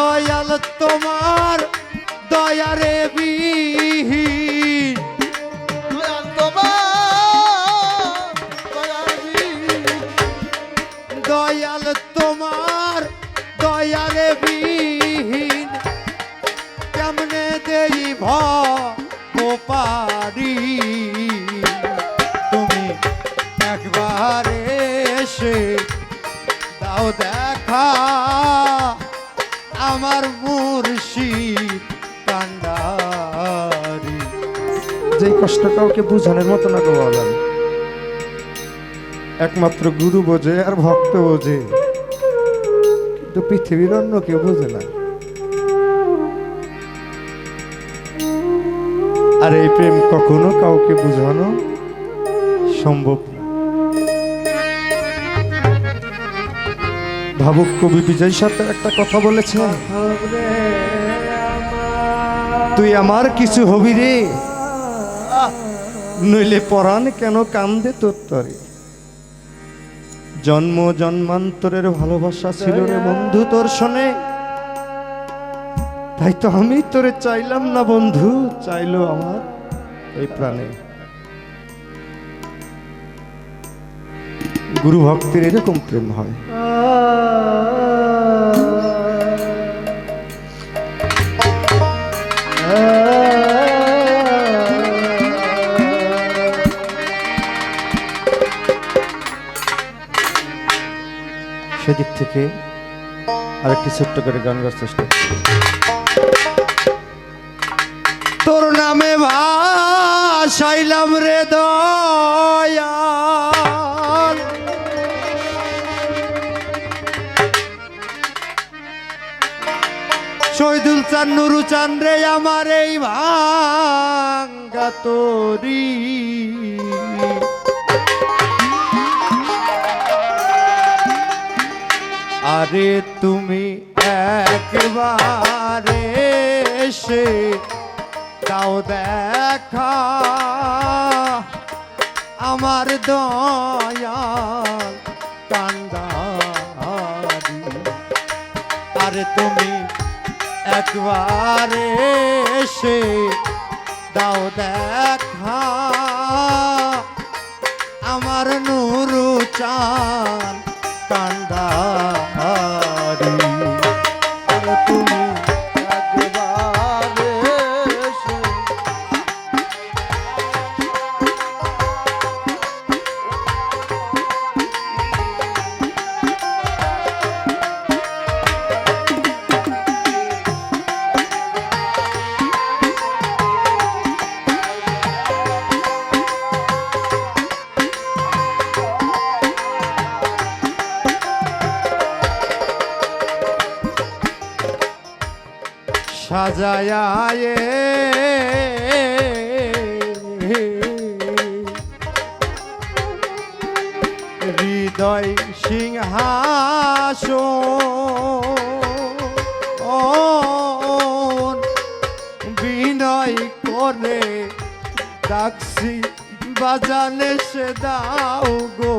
দয়াল তোমার দয়ারে বিহীন কষ্ট কাউকে বুঝানোর মতো না গো বাবা একমাত্র গুরু বোঝে আর ভক্ত বোঝে। কিন্তু পৃথিবীর অন্য কেউ বোঝে না। আর এই প্রেম কখনো কাউকে বোঝানো সম্ভব না। ভাবুক কবি বিজয় সাথে একটা কথা বলেছে তুই আমার কিছু হবি রে নইলে পরাণ কেন কান্দে তোর তরে? জন্ম জন্মান্তরের ভালোবাসা ছিল রে বন্ধু তোর শোনে। তাই তো আমি তোরে চাইলাম না বন্ধু চাইলো আমার এই প্রাণে। গুরু ভক্তের এরকম প্রেম হয়। সেদিক থেকে আরেকটি ছোট্ট করে গান গাওয়ার চেষ্টা। তোর নামে ভাসাইলাম রে দয়াল শহীদুল চান, নুরু চান রে আমার এই ভাঙ্গা তোরি আরে তুমি একবারে এসে দাও দেখা। আমার দয়াল কান্দারি। আরে তুমি একবারে এসে দাও দেখা। সাজায় হৃদয় সিংহাস বিনয় করে ডাকছি বাজানে সে দাও গো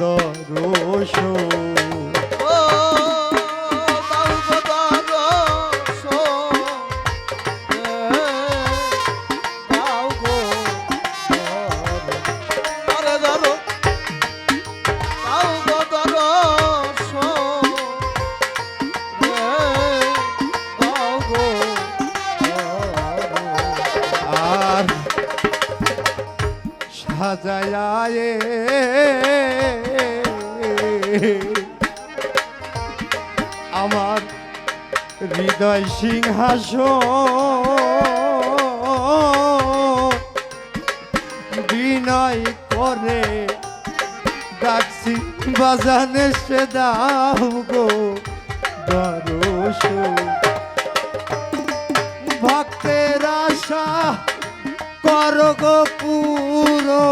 দরশ সাজায় আমার হৃদয় সিংহাস বিনয় করে ডাকছি, বাজানে সে দাও গো ভক্তের আশা কর গো পুরো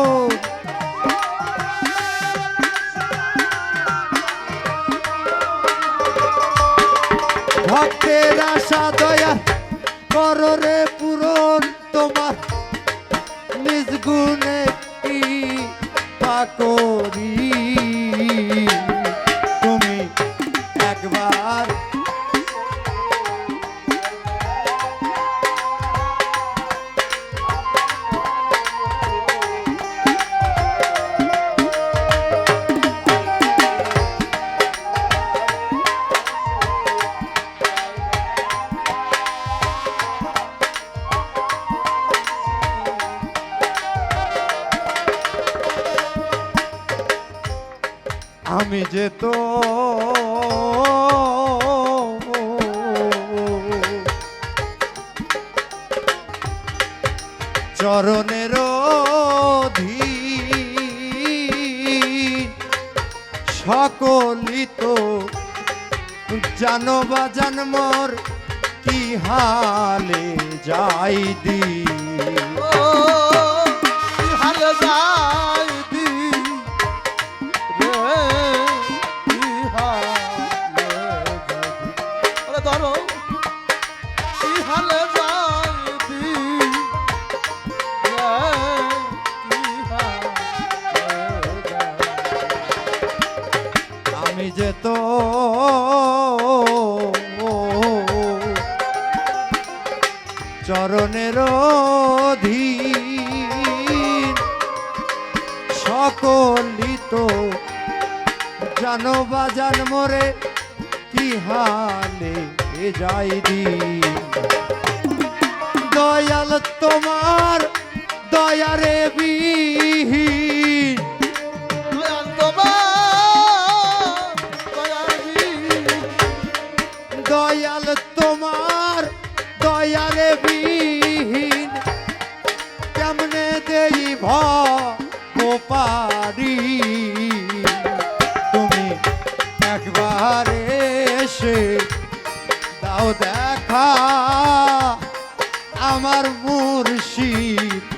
ভক্তের আশা দয়া কর রে পূরণ তোমার। নিজ গুণে কি করি। চরণের সকলিত জানো বা জানমর কি হালে যাই দি ও অধীন সকলিত জানো বাজান মরে কি হালে যাই দিন। দয়াল তোমার দয়ারে বিহীন। মুর্শিদ।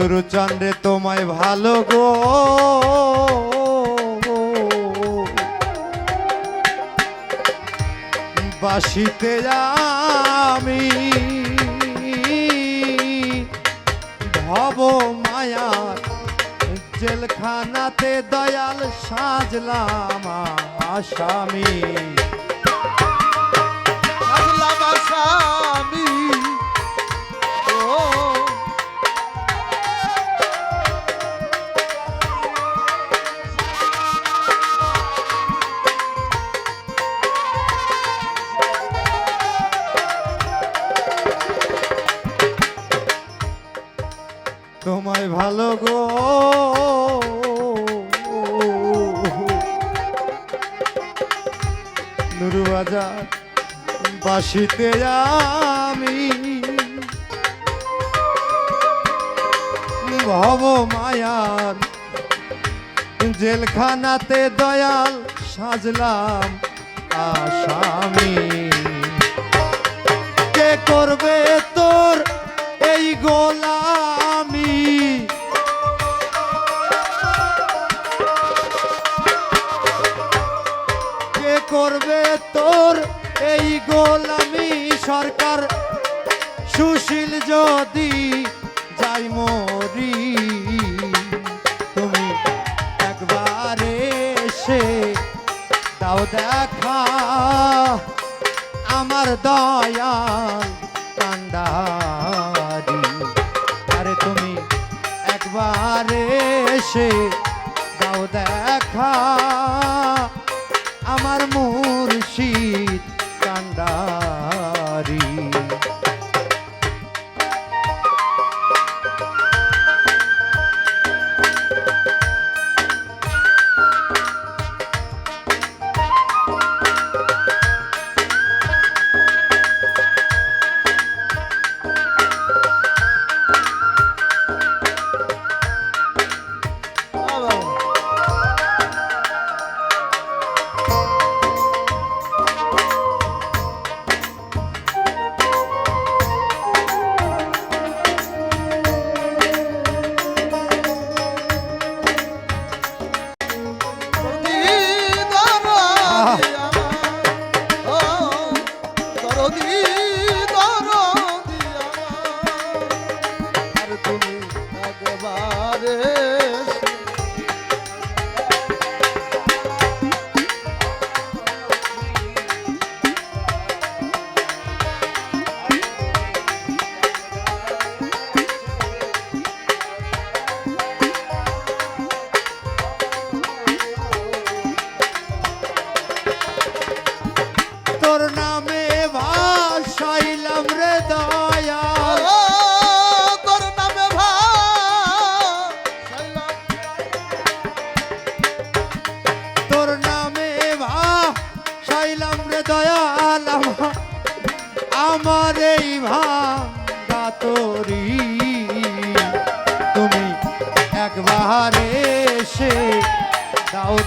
নুরুচন্দ্রে তোমায় ভালো গো। বাসিতে আমি ভব মায়ার জেলখানাতে দয়াল সাজলাম আসামি। সাজলাম আসামি। তোমায় ভালো গো। নুরুবাজার বাসিতে আমি ভব মায়ার জেলখানাতে দয়াল সাজলাম আসামি। কে করবে তোর এই গোলামি করবে তোর এই গোলামি সরকার? সুশীল যদি যাই মরি, তুমি একবার এসে দাও দেখা। আমার দয়াল কান্ডারি আরে তুমি একবার এসে